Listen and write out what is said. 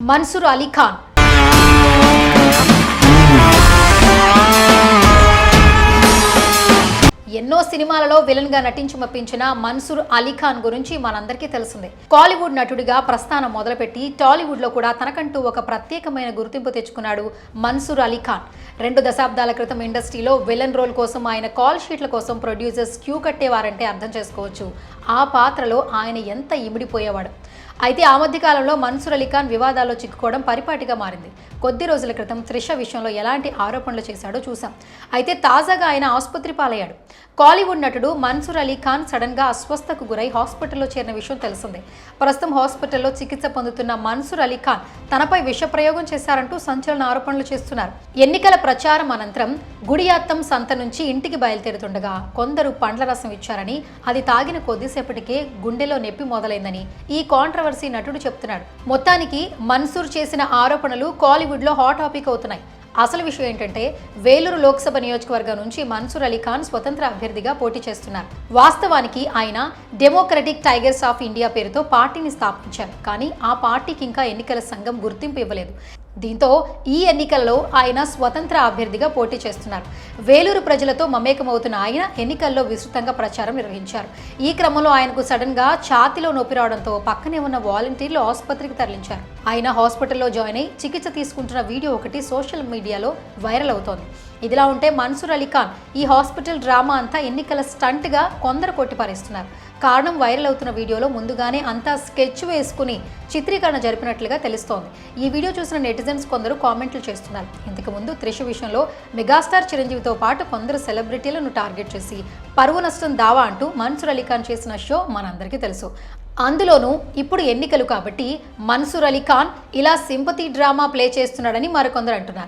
మన్సూర్ అలీ ఖాన్ ఎన్నో సినిమాలలో విలన్గా నటించి మెప్పించిన మన్సూర్ అలీ ఖాన్ గురించి మనందరికీ తెలిసిందే. కాలీవుడ్ నటుడిగా ప్రస్థానం మొదలుపెట్టి టాలీవుడ్లో కూడా తనకంటూ ఒక ప్రత్యేకమైన గుర్తింపు తెచ్చుకున్నాడు మన్సూర్ అలీ ఖాన్. రెండు దశాబ్దాల క్రితం ఇండస్ట్రీలో విలన్ రోల్ కోసం ఆయన కాల్ షీట్ల కోసం ప్రొడ్యూసర్స్ క్యూ కట్టేవారంటే అర్థం చేసుకోవచ్చు. ఆ పాత్రలో ఆయన ఎంత ఇమిడిపోయేవాడు. అయితే ఆ మధ్య కాలంలో మన్సూర్ అలీ ఖాన్ వివాదాల్లో చిక్కుకోవడం పరిపాటిగా మారింది. కొద్ది రోజుల క్రితం త్రిష విషయంలో ఎలాంటి ఆరోపణలు చేశాడో చూసాం అయితే తాజాగా ఆయన ఆసుపత్రి పాలయ్యాడు. కాలీవుడ్ నటుడు మన్సూర్ అలీ ఖాన్ సడన్గా అస్వస్థకు గురై హాస్పిటల్లో చేరిన విషయం తెలిసిందే. ప్రస్తుతం హాస్పిటల్లో చికిత్స పొందుతున్న మన్సూర్ అలీ ఖాన్ తనపై విషప్రయోగం చేశారంటూ సంచలన ఆరోపణలు చేస్తున్నారు. ఎన్నికల ప్రచారం అనంతరం గుడియాత్తం సంత నుంచి ఇంటికి బయలుదేరుతుండగా కొందరు పండ్ల రసం ఇచ్చారని అది తాగిన కొద్దిసేపటికే గుండెలో నొప్పి మొదలైందని ఈ కాంట్రవర్సీ నటుడు చెప్తున్నాడు. మొత్తానికి మన్సూర్ చేసిన ఆరోపణలు కాలీవుడ్లో హాట్ టాపిక్ అవుతున్నాయి. అసలు విషయం ఏంటంటే వేలూరు లోక్సభ నియోజకవర్గం నుంచి మన్సూర్ అలీ ఖాన్ స్వతంత్ర అభ్యర్థిగా పోటీ చేస్తున్నారు. వాస్తవానికి ఆయన డెమోక్రటిక్ టైగర్స్ ఆఫ్ ఇండియా పేరుతో పార్టీని స్థాపించారు. కానీ ఆ పార్టీకి ఇంకా ఎన్నికల సంఘం గుర్తింపు ఇవ్వలేదు. దీంతో ఈ ఎన్నికల్లో ఆయన స్వతంత్ర అభ్యర్థిగా పోటీ చేస్తున్నారు. వేలూరు ప్రజలతో మమేకమవుతున్న ఆయన ఎన్నికల్లో విస్తృతంగా ప్రచారం నిర్వహించారు. ఈ క్రమంలో ఆయనకు సడన్గా ఛాతిలో నొప్పి రావడంతో పక్కనే ఉన్న వాలంటీర్లు ఆసుపత్రికి తరలించారు. ఆయన హాస్పిటల్లో జాయిన్ అయి చికిత్స తీసుకుంటున్న వీడియో ఒకటి సోషల్ మీడియాలో వైరల్ అవుతోంది. ఇదిలా ఉంటే మన్సూర్ అలీ ఖాన్ ఈ హాస్పిటల్ డ్రామా అంతా ఎన్నికల స్టంట్గా కొందరు కొట్టిపారేస్తున్నారు. కారణం వైరల్ అవుతున్న వీడియోలో ముందుగానే అంతా స్కెచ్ వేసుకుని చిత్రీకరణ జరిపినట్లుగా తెలుస్తోంది. ఈ వీడియో చూసిన నెటిజన్స్ కొందరు కామెంట్లు చేస్తున్నారు. ఇంతకు ముందు త్రిష విషయంలో మెగాస్టార్ చిరంజీవితో పాటు కొందరు సెలబ్రిటీలను టార్గెట్ చేసి పరువు నష్టం దావా అంటూ మన్సూర్ అలీఖాన్ చేసిన షో మనందరికీ తెలుసు. అందులోనూ ఇప్పుడు ఎన్నికలు కాబట్టి మన్సూర్ అలీఖాన్ ఇలా సింపతి డ్రామా ప్లే చేస్తున్నాడని మరికొందరు అంటున్నారు.